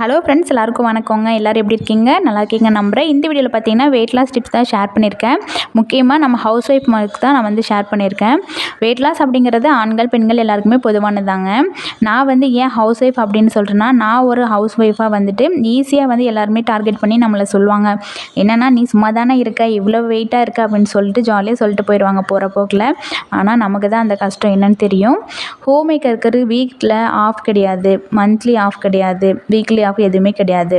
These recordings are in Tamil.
ஹலோ ஃப்ரெண்ட்ஸ் எல்லாருக்கும் வணக்கங்க. எல்லோரும் எப்படி இருக்கீங்க? நல்லா இருக்கீங்க நம்புகிறேன் இந்த வீடியோவில் பார்த்தீங்கன்னா வெயிட் லாஸ் டிப்ஸ் தான் ஷேர் பண்ணியிருக்கேன் முக்கியமாக நம்ம ஹவுஸ் ஒய்ஃப் மார்க்கு தான் நான் வந்து ஷேர் பண்ணியிருக்கேன் வெயிட் லாஸ் அப்படிங்கிறது ஆண்கள் பெண்கள் எல்லாருக்குமே பொதுவானதாங்க நான் வந்து ஏன் ஹவுஸ் ஒய்ஃப் அப்படின்னு சொல்கிறேன்னா நான் ஒரு ஹவுஸ் ஒய்ஃபாக வந்துட்டு ஈஸியாக வந்து எல்லாருமே டார்கெட் பண்ணி நம்மளை சொல்லுவாங்க. என்னென்னா நீ சும்மா தானே இருக்க இவ்வளோ வெயிட்டாக இருக்க அப்படின்னு சொல்லிட்டு ஜாலியாக சொல்லிட்டு போயிடுவாங்க போகிற போக்கில். ஆனால் நமக்கு தான் அந்த கஷ்டம் என்னன்னு தெரியும். ஹோம் மேக்கருக்கு வீக்கில் ஆஃப் கிடையாது. மந்த்லி ஆஃப் கிடையாது. வீக்லி ஆஃப் எதுவுமே கிடையாது.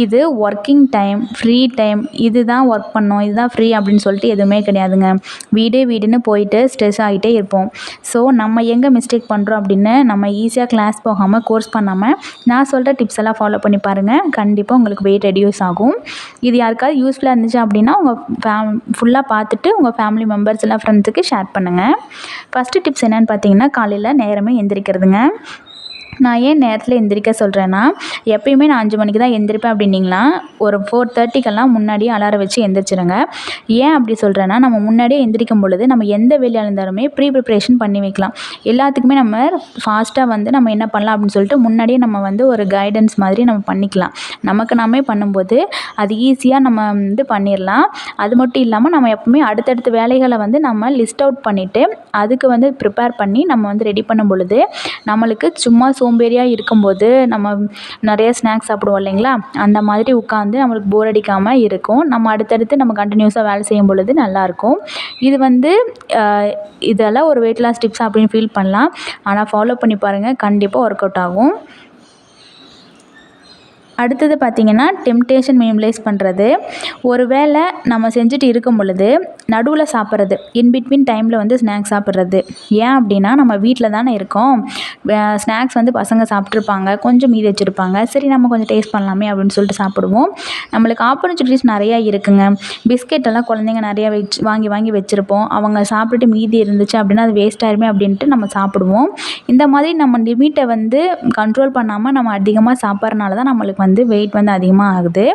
இது ஒர்க்கிங் டைம் ஃப்ரீ டைம் இது தான் ஒர்க் பண்ணோம். இதுதான் ஃப்ரீ அப்படின்னு சொல்லிட்டு எதுவுமே கிடையாதுங்க. வீடே வீடுன்னு போயிட்டு ஸ்ட்ரெஸ் ஆகிட்டே இருப்போம். ஸோ நம்ம எங்கே மிஸ்டேக் பண்ணுறோம் அப்படின்னு நம்ம ஈஸியாக கிளாஸ் போகாமல் கோர்ஸ் பண்ணாமல் நான் சொல்கிற டிப்ஸ் எல்லாம் ஃபாலோ பண்ணி பாருங்கள் கண்டிப்பாக உங்களுக்கு வெயிட் ரெடியூஸ் ஆகும். இது யாருக்காவது யூஸ்ஃபுல்லாக இருந்துச்சு அப்படின்னா உங்கள் ஃபேம் ஃபுல்லாக பார்த்துட்டு உங்கள் ஃபேமிலி மெம்பர்ஸ் எல்லாம் ஃப்ரெண்ட்ஸுக்கு ஷேர் பண்ணுங்கள் ஃபஸ்ட்டு டிப்ஸ் என்னென்னு பார்த்தீங்கன்னா காலையில் நேரமே எந்திரிக்கிறதுங்க. நான் ஏன் நேரத்தில் எந்திரிக்க சொல்கிறேன்னா எப்பயுமே நான் அஞ்சு மணிக்கு தான் எந்திரிப்பேன் அப்படின்னிங்கன்னா ஒரு ஃபோர் தேர்ட்டிக்கெல்லாம் முன்னாடியே அலாரம் வச்சு எந்திரிச்சிருங்க. ஏன் அப்படி சொல்கிறேன்னா நம்ம முன்னாடியே எந்திரிக்கும் பொழுது நம்ம எந்த வேலையாக இருந்தாலுமே ப்ரீ ப்ரிப்ரேஷன் பண்ணி வைக்கலாம். எல்லாத்துக்குமே நம்ம ஃபாஸ்ட்டாக வந்து நம்ம என்ன பண்ணலாம் அப்படின்னு சொல்லிட்டு முன்னாடியே நம்ம வந்து ஒரு கைடன்ஸ் மாதிரி நம்ம பண்ணிக்கலாம். நமக்கு நாமே பண்ணும்போது அது ஈஸியாக நம்ம வந்து பண்ணிடலாம் அது மட்டும் இல்லாமல் நம்ம எப்பவுமே அடுத்தடுத்த வேலைகளை வந்து நம்ம லிஸ்ட் அவுட் பண்ணிவிட்டு அதுக்கு வந்து ப்ரிப்பேர் பண்ணி நம்ம வந்து ரெடி பண்ணும் பொழுது நம்மளுக்கு சும்மா சோம்பேறியாக இருக்கும்போது நம்ம நிறைய ஸ்நாக்ஸ் சாப்பிடுவோம் இல்லைங்களா? அந்த மாதிரி உட்காந்து நம்மளுக்கு போர் அடிக்காமல் இருக்கும். நம்ம அடுத்தடுத்து நம்ம கண்டினியூஸாக வேலை செய்யும் பொழுது நல்லாயிருக்கும். இது வந்து இதெல்லாம் ஒரு வெயிட் லாஸ் டிப்ஸ் அப்படின்னு ஃபீல் பண்ணலாம். ஆனால் ஃபாலோ பண்ணி பாருங்கள் கண்டிப்பாக ஒர்க் அவுட் ஆகும். அடுத்தது பார்த்திங்கன்னா டெம்டேஷன் மினிமலைஸ் பண்ணுறது ஒரு வேளை நம்ம செஞ்சுட்டு இருக்கும் பொழுது நடுவில் சாப்பிட்றது இன் பிட்வீன் டைமில் வந்து ஸ்நாக்ஸ் சாப்பிட்றது. ஏன் அப்படின்னா நம்ம வீட்டில் தானே இருக்கோம். ஸ்நாக்ஸ் வந்து பசங்க சாப்பிட்ருப்பாங்க கொஞ்சம் மீதி வச்சுருப்பாங்க. சரி நம்ம கொஞ்சம் டேஸ்ட் பண்ணலாமே அப்படின்னு சொல்லிட்டு சாப்பிடுவோம். நம்மளுக்கு ஆப்பர்ச்சுனிட்டிஸ் நிறையா இருக்குங்க. பிஸ்கெட் எல்லாம் குழந்தைங்க நிறையா வச்சு வாங்கி வாங்கி வச்சுருப்போம். அவங்க சாப்பிட்டுட்டு மீதி இருந்துச்சு அப்படின்னா அது வேஸ்ட் ஆயிருமே அப்படின்ட்டு நம்ம சாப்பிடுவோம். இந்த மாதிரி நம்ம லிமிட்டை வந்து கண்ட்ரோல் பண்ணாமல் நம்ம அதிகமாக சாப்பிட்றனால தான் நம்மளுக்கு வந்து வந்து வெயிட் வந்து அதிகமாக ஆகுது.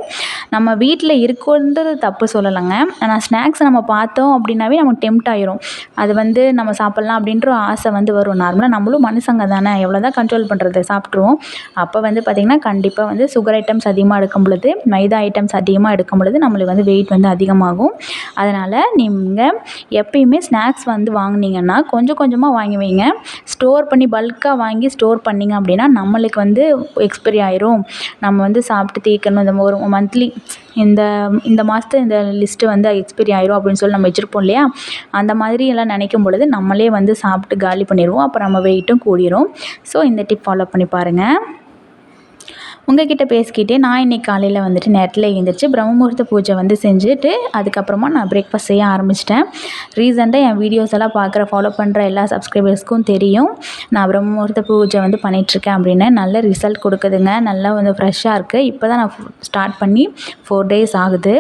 நம்ம வீட்டில் இருக்கோன்றது தப்பு சொல்லலைங்க. ஆனால் ஸ்நாக்ஸ் நம்ம பார்த்தோம் அப்படின்னாவே நமக்கு டெம்ட் ஆயிரும். அது வந்து நம்ம சாப்பிட்லாம் அப்படின்ற ஆசை வந்து வரும். நார்மலாக நம்மளும் மனுஷங்க தானே. எவ்வளோ தான் கண்ட்ரோல் பண்ணுறது சாப்பிட்ருவோம் அப்போ வந்து பார்த்திங்கன்னா கண்டிப்பாக வந்து சுகர் ஐட்டம்ஸ் அதிகமாக எடுக்கும் பொழுது மைதா ஐட்டம்ஸ் அதிகமாக எடுக்கும் பொழுது நம்மளுக்கு வந்து வெயிட் வந்து அதிகமாகும். அதனால் நீங்கள் எப்பயுமே ஸ்நாக்ஸ் வந்து வாங்கினீங்கன்னா கொஞ்சம் கொஞ்சமாக வாங்கி வைங்க ஸ்டோர் பண்ணி பல்காக வாங்கி ஸ்டோர் பண்ணிங்க அப்படின்னா நம்மளுக்கு வந்து எக்ஸ்பைரி ஆயிரும். நம்ம நம்ம வந்து சாப்பிட்டு தீர்க்கணும். இந்த ஒரு மந்த்லி இந்த இந்த மாதத்து இந்த லிஸ்ட்டு வந்து எக்ஸ்பைரி ஆயிரும் அப்படின்னு சொல்லி நம்ம வச்சுருப்போம் இல்லையா? அந்த மாதிரி எல்லாம் நினைக்கும் பொழுது நம்மளே வந்து சாப்பிட்டு காலி பண்ணிடுவோம். அப்போ நம்ம வெயிட்டும் கூடிரும். ஸோ இந்த டிப் ஃபாலோ பண்ணி பாருங்கள் உங்ககிட்ட பேசிக்கிட்டே நான் இன்றைக்கி காலையில் வந்துட்டு நேரத்தில் எழுந்திரிச்சு பிரம்மமுகூர்த்த பூஜை வந்து செஞ்சுட்டு அதுக்கப்புறமா நான் பிரேக்ஃபாஸ்ட் செய்ய ஆரம்பிச்சிட்டேன். ரீசெண்டாக என் வீடியோஸ் எல்லாம் பார்க்குற ஃபாலோ பண்ணுற எல்லா சப்ஸ்கிரைபர்ஸ்க்கும் தெரியும். நான் பிரம்மமுகூர்த்த பூஜை வந்து பண்ணிகிட்ருக்கேன் அப்படின்னு. நல்ல ரிசல்ட் கொடுக்குதுங்க. நல்லா வந்து ஃப்ரெஷ்ஷாக இருக்குது இப்போ தான் நான் ஸ்டார்ட் பண்ணி ஃபோர் டேஸ் ஆகுது.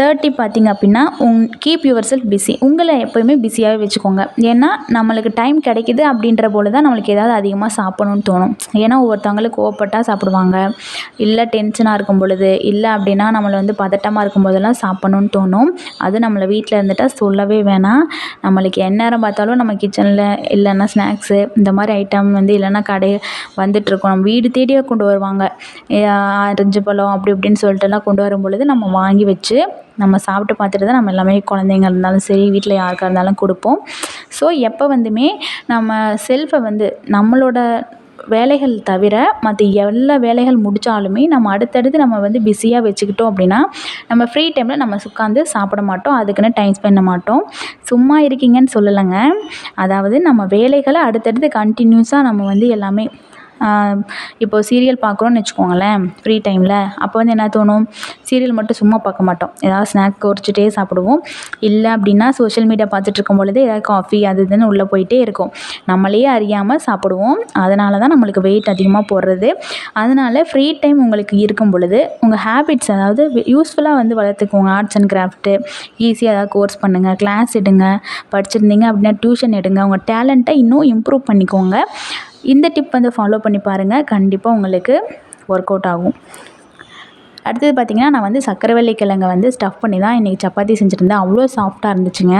தேர்ட்டி பார்த்திங்க அப்படின்னா உங் கீப் யுவர் செல்ஃப் பிஸி உங்களை எப்போயுமே பிஸியாகவே வச்சுக்கோங்க. ஏன்னா நம்மளுக்கு டைம் கிடைக்கிது அப்படின்ற போல தான் நம்மளுக்கு ஏதாவது அதிகமாக சாப்பிடணும்னு தோணும். ஏன்னா ஒவ்வொருத்தவங்களுக்கு கோவப்பட்டால் சாப்பிடுவாங்க. இல்லை டென்ஷனாக இருக்கும் பொழுது இல்லை அப்படின்னா நம்மளை வந்து பதட்டமாக இருக்கும் போதெல்லாம் சாப்பிட்ணுன்னு தோணும். அது நம்மளை வீட்டில் இருந்துட்டால் சொல்லவே வேணாம். நம்மளுக்கு எந்நேரம் பார்த்தாலும் நம்ம கிச்சனில் இல்லைன்னா ஸ்நாக்ஸு இந்த மாதிரி ஐட்டம் வந்து இல்லைன்னா கடை வந்துட்டுருக்கோம் நம்ம வீடு தேடியே கொண்டு வருவாங்க. அரிஞ்சு பழம் அப்படி இப்படின்னு சொல்லிட்டுலாம் கொண்டு வரும் பொழுது நம்ம வாங்கி வச்சு நம்ம சாப்பிட்டு பார்த்துட்டு தான் நம்ம எல்லாமே குழந்தைங்க இருந்தாலும் சரி வீட்டில் யாருக்காக இருந்தாலும் கொடுப்போம். ஸோ எப்போ வந்துமே நம்ம செல்ஃபை வந்து நம்மளோட வேலைகள் தவிர மற்ற எல்லா வேலைகள் முடித்தாலுமே நம்ம அடுத்தடுத்து நம்ம வந்து பிஸியாக வச்சுக்கிட்டோம் அப்படின்னா நம்ம ஃப்ரீ டைமில் நம்ம உட்காந்து சாப்பிட மாட்டோம். அதுக்குன்னு டைம் ஸ்பெண்ட் பண்ண மாட்டோம். சும்மா இருக்கீங்கன்னு சொல்லலைங்க. அதாவது நம்ம வேலைகளை அடுத்தடுத்து கண்டினியூஸாக நம்ம வந்து எல்லாமே இப்போது சீரியல் பார்க்குறோன்னு வச்சுக்கோங்களேன் ஃப்ரீ டைமில் அப்போ வந்து என்ன தோணும்? சீரியல் மட்டும் சும்மா பார்க்க மாட்டோம். ஏதாவது ஸ்நாக் குறைச்சிட்டே சாப்பிடுவோம். இல்லை அப்படின்னா சோஷியல் மீடியா பார்த்துட்ருக்கும் பொழுது ஏதாவது காஃபி அது இதுன்னு உள்ளே போயிட்டே இருக்கும். நம்மளே அறியாமல் சாப்பிடுவோம். அதனால தான் நம்மளுக்கு வெயிட் அதிகமாக போடுறது. அதனால் ஃப்ரீ டைம் உங்களுக்கு இருக்கும் பொழுது உங்கள் ஹேபிட்ஸ் அதாவது யூஸ்ஃபுல்லாக வந்து வளர்த்துக்கோங்க. ஆர்ட்ஸ் அண்ட் கிராஃப்ட்டு ஈஸியாக ஏதாவது கோர்ஸ் பண்ணுங்கள் கிளாஸ் எடுங்க படிச்சிருந்தீங்க அப்படின்னா டியூஷன் எடுங்க. உங்கள் டேலண்ட்டை இன்னும் இம்ப்ரூவ் பண்ணிக்கோங்க. இந்த டிப் வந்து ஃபாலோ பண்ணி பாருங்கள் கண்டிப்பாக உங்களுக்கு ஒர்க் அவுட் ஆகும். அடுத்தது பார்த்திங்கன்னா நான் வந்து சக்கரவள்ளி கிழங்கை வந்து ஸ்டஃப் பண்ணி தான் இன்றைக்கி சப்பாத்தி செஞ்சுருந்தேன். அவ்வளோ சாஃப்டாக இருந்துச்சுங்க.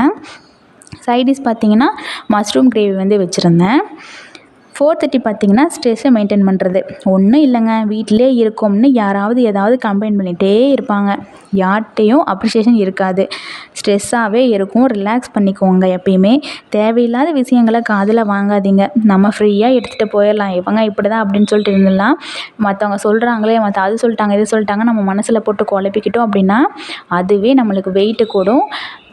சைடிஷ் பார்த்திங்கன்னா மஷ்ரூம் கிரேவி வந்து வச்சுருந்தேன். ஃபோர் தேர்ட்டி பார்த்திங்கன்னா ஸ்ட்ரெஸ்ஸை மெயின்டைன் பண்ணுறது ஒன்றும் இல்லைங்க. வீட்டிலே இருக்கோம்னு யாராவது ஏதாவது கம்ப்ளைண்ட் பண்ணிகிட்டே இருப்பாங்க. யார்கிட்டையும் அப்ரிஷியேஷன் இருக்காது. ஸ்ட்ரெஸ்ஸாகவே இருக்கும். ரிலாக்ஸ் பண்ணிக்கோங்க எப்பயுமே. தேவையில்லாத விஷயங்களை காதில் வாங்காதீங்க. நம்ம ஃப்ரீயாக எடுத்துகிட்டு போயிடலாம். இவங்க இப்படி தான் அப்படின்னு சொல்லிட்டு இருந்துடலாம் மற்றவங்க சொல்கிறாங்களே மற்ற அது சொல்லிட்டாங்க இது சொல்லிட்டாங்க நம்ம மனசில் போட்டு குழப்பிக்கிட்டோம் அப்படின்னா அதுவே நம்மளுக்கு வெயிட்டு கூடும்.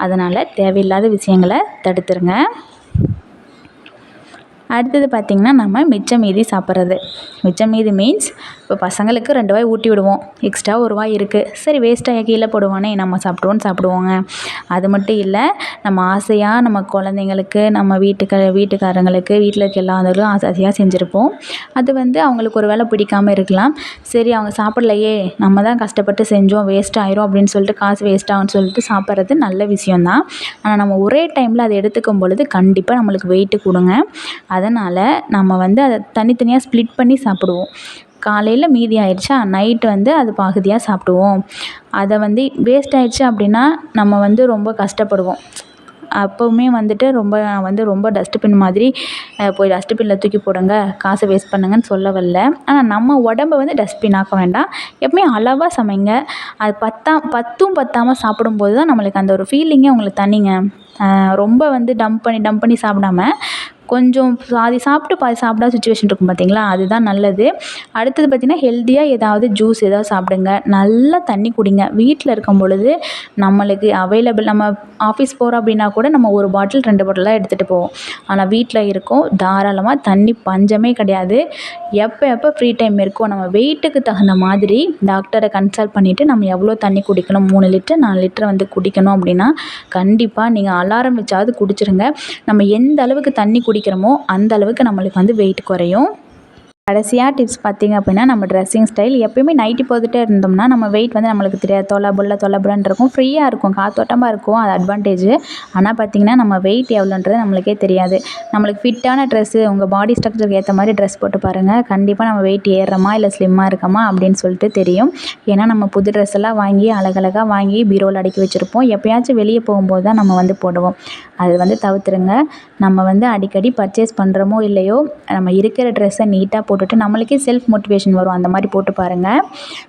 அதனால் தேவையில்லாத விஷயங்களை தடுத்துருங்க. அடுத்தது பார்த்திங்கன்னா நம்ம மிச்சம் மீதி சாப்பிட்றது. மிச்சம் மீதி மீன்ஸ் இப்போ பசங்களுக்கு ரெண்டு வாய் ஊட்டி விடுவோம். எக்ஸ்ட்ரா ஒரு வாய் இருக்குது சரி வேஸ்ட்டாக கீழே போடுவானே நம்ம சாப்பிடுவோன்னு சாப்பிடுவோங்க. அது மட்டும் இல்லை நம்ம ஆசையாக நம்ம குழந்தைங்களுக்கு நம்ம வீட்டுக்கு வீட்டுக்காரங்களுக்கு வீட்டில் இருக்க எல்லாருக்கும் ஆசை ஆசையாக செஞ்சுருப்போம். அது வந்து அவங்களுக்கு ஒரு வேளை பிடிக்காம இருக்கலாம். சரி அவங்க சாப்பிட்லையே நம்ம தான் கஷ்டப்பட்டு செஞ்சோம் வேஸ்ட் ஆயிரும் அப்படின்னு சொல்லிட்டு காசு வேஸ்ட் ஆகும்னு சொல்லிட்டு சாப்பிட்றது நல்ல விஷயந்தான் ஆனால் நம்ம ஒரே டைமில் அதை எடுத்துக்கும் பொழுது கண்டிப்பாக நம்மளுக்கு வெயிட்டு கொடுங்க. அதனால் நம்ம வந்து அதை தனித்தனியாக ஸ்ப்ளிட் பண்ணி சாப்பிடுவோம். காலையில் மீதி ஆயிடுச்சா நைட்டு வந்து அது பாதியாக சாப்பிடுவோம். அதை வந்து வேஸ்ட் ஆயிடுச்சு அப்படின்னா நம்ம வந்து ரொம்ப கஷ்டப்படுவோம். அப்போவுமே வந்துட்டு ரொம்ப நான் வந்து ரொம்ப டஸ்ட்பின் மாதிரி போய் டஸ்ட்பினில் தூக்கி போடுங்க. காசை வேஸ்ட் பண்ணுங்கன்னு சொல்ல வரல. ஆனால் நம்ம உடம்ப வந்து டஸ்ட்பின் ஆக்க வேண்டாம். எப்பவுமே அளவாக சமைங்க. அது பத்தா பத்தும் பத்தாமல் சாப்பிடும்போது தான் நம்மளுக்கு அந்த ஒரு ஃபீலிங்கே உங்களுக்கு தனிங்க ரொம்ப வந்து டம்ப் பண்ணி டம்ப் பண்ணி சாப்பிடாம கொஞ்சம் பாதி சாப்பிட்டு பாதி சாப்பிடாத சுச்சுவேஷன் இருக்கும் பார்த்தீங்களா அதுதான் நல்லது. அடுத்தது பார்த்திங்கன்னா ஹெல்த்தியாக ஏதாவது ஜூஸ் ஏதாவது சாப்பிடுங்க. நல்லா தண்ணி குடிங்க. வீட்டில் இருக்கும் பொழுது நம்மளுக்கு அவைலபிள் நம்ம ஆஃபீஸ் போகிறோம் அப்படின்னா கூட நம்ம ஒரு பாட்டில் ரெண்டு பாட்டிலாக எடுத்துகிட்டு போவோம். ஆனால் வீட்டில் இருக்கோம். தாராளமாக தண்ணி பஞ்சமே கிடையாது. எப்போ எப்போ ஃப்ரீ டைம் இருக்கோ நம்ம வெயிட்டுக்கு தகுந்த மாதிரி டாக்டரை கன்சல்ட் பண்ணிவிட்டு நம்ம எவ்வளோ தண்ணி குடிக்கணும்? மூணு லிட்டர் நாலு லிட்டர் வந்து குடிக்கணும் அப்படின்னா கண்டிப்பாக நீங்கள் அலாரம் வச்சாவது குடிச்சிருங்க. நம்ம எந்த அளவுக்கு தண்ணி குடிக்கிறோமோ அந்த அளவுக்கு நம்மளுக்கு வந்து வெயிட் குறையும். கடைசியாக டிப்ஸ் பார்த்திங்க அப்படின்னா நம்ம ட்ரெஸ்ஸிங் ஸ்டைல் எப்பயுமே நைட்டி போட்டுகிட்டே இருந்தோம்னா நம்ம வெயிட் வந்து நம்மளுக்கு தெரியாது. தொலை புல்ல தொலை இருக்கும். ஃப்ரீயாக இருக்கும். காத்தோட்டமாக இருக்கும். அது அட்வான்டேஜ் ஆனால் பார்த்திங்கன்னா நம்ம வெயிட் எவ்வளோன்றது நம்மளுக்கே தெரியாது. நம்மளுக்கு ஃபிட்டான ட்ரெஸ்ஸு உங்கள் பாடி ஸ்ட்ரக்சருக்கு ஏற்ற மாதிரி ட்ரெஸ் போட்டு பாருங்கள் கண்டிப்பாக நம்ம வெயிட் ஏறுறோமா இல்லை ஸ்லிம்மாக இருக்கமா அப்படின்னு சொல்லிட்டு தெரியும். ஏன்னா நம்ம புது ட்ரெஸ் எல்லாம் வாங்கி அழகழகாக வாங்கி பீரோவில் அடுக்கி வச்சுருப்போம். எப்போயாச்சும் வெளியே போகும்போது தான் நம்ம வந்து போடுவோம். அது வந்து தவிர்த்துருங்க. நம்ம வந்து அடிக்கடி பர்ச்சேஸ் பண்ணுறோமோ இல்லையோ நம்ம இருக்கிற ட்ரெஸ்ஸை நீட்டாக போட்டுவிட்டு நம்மளுக்கே செல்ஃப் மோட்டிவேஷன் வரும். அந்த மாதிரி போட்டு பாருங்கள்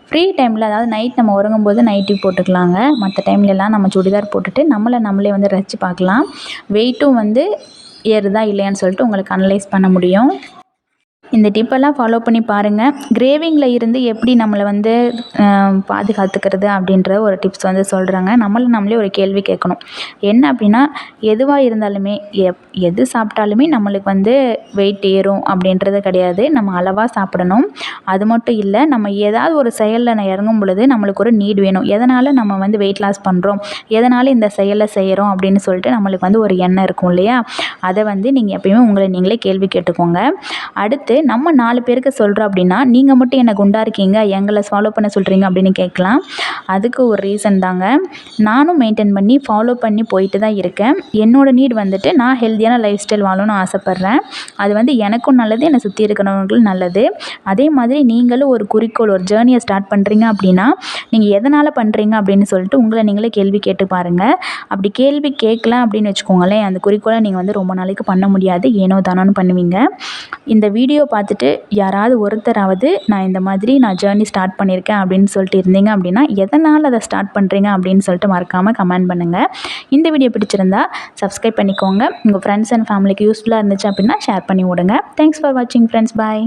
ஃப்ரீ டைமில் அதாவது நைட் நம்ம உறங்கும்போது நைட்டி போட்டுக்கலாங்க. மற்ற டைம்லலாம் நம்ம சுடிதார் போட்டுட்டு நம்மளை நம்மளே வந்து ரசித்து பார்க்கலாம். வெயிட்டும் வந்து ஏறுதா இல்லையான்னு சொல்லிட்டு உங்களுக்கு அனலைஸ் பண்ண முடியும். இந்த டிப்பெல்லாம் ஃபாலோ பண்ணி பாருங்கள் கிரேவிங்கில் இருந்து எப்படி நம்மளை வந்து பாதுகாத்துக்கிறது அப்படின்ற ஒரு டிப்ஸ் வந்து சொல்கிறாங்க நம்மளை நம்மளே ஒரு கேள்வி கேட்கணும். என்ன அப்படின்னா எதுவாக இருந்தாலுமே எப் எது சாப்பிட்டாலுமே நம்மளுக்கு வந்து வெயிட் ஏறும் அப்படின்றது கிடையாது. நம்ம அளவாக சாப்பிடணும். அது மட்டும் இல்லை நம்ம ஏதாவது ஒரு செயலில் நான் இறங்கும் பொழுது நம்மளுக்கு ஒரு நீட் வேணும். எதனால் நம்ம வந்து வெயிட் லாஸ் பண்ணுறோம் எதனால் இந்த செயலை செய்கிறோம் அப்படின்னு சொல்லிட்டு நம்மளுக்கு வந்து ஒரு எண்ணம் இருக்கும் இல்லையா? அதை வந்து நீங்கள் எப்பயுமே உங்களை நீங்களே கேள்வி கேட்டுக்கோங்க. அடுத்து நம்ம நாலு பேருக்கு சொல்கிறோம் அப்படின்னா நீங்கள் மட்டும் என்ன குண்டாக இருக்கீங்க? எங்களை ஃபாலோ பண்ண சொல்கிறீங்க அப்படின்னு கேட்கலாம். அதுக்கு ஒரு ரீசன் தாங்க. நானும் மெயின்டைன் பண்ணி ஃபாலோ பண்ணி போயிட்டு தான் இருக்கேன். என்னோடய நீட் வந்துட்டு நான் ஹெல்த்தியான லைஃப் ஸ்டைல் வாழணும்னு ஆசைப்பட்றேன். அது வந்து எனக்கும் நல்லது என்னை சுற்றி இருக்கிறவங்களுக்கும் நல்லது. அதே மாதிரி நீங்களும் ஒரு குறிக்கோள் ஒரு ஜேர்னியை ஸ்டார்ட் பண்ணுறீங்க அப்படின்னா நீங்கள் எதனால் பண்ணுறீங்க அப்படின்னு சொல்லிட்டு உங்களை நீங்களே கேள்வி கேட்டு பாருங்கள் அப்படி கேள்வி கேட்கல அப்படின்னு வச்சுக்கோங்களேன் அந்த குறிக்கோளை நீங்கள் வந்து ரொம்ப நாளைக்கு பண்ண முடியாது. ஏனோ தானோன்னு பண்ணுவீங்க. இந்த வீடியோ பார்த்துட்டு யாராவது ஒருத்தராவது நான் இந்த மாதிரி நான் ஜேர்னி ஸ்டார்ட் பண்ணியிருக்கேன் அப்படின்னு சொல்லிட்டு இருந்தீங்க அப்படின்னா எதனால் அதை ஸ்டார்ட் பண்ணுறீங்க அப்படின்னு சொல்லிட்டு மறக்காமல் கமெண்ட் பண்ணுங்கள் இந்த வீடியோ பிடிச்சிருந்தா சப்ஸ்கிரைப் பண்ணிக்கோங்க. உங்கள் ஃப்ரெண்ட்ஸ் அண்ட் ஃபேமிலிக்கு யூஸ்ஃபுல்லாக இருந்துச்சு அப்படின்னா ஷேர் பண்ணி விடுங்க. தேங்க்ஸ் ஃபார் வாட்சிங் ஃப்ரெண்ட்ஸ் பாய்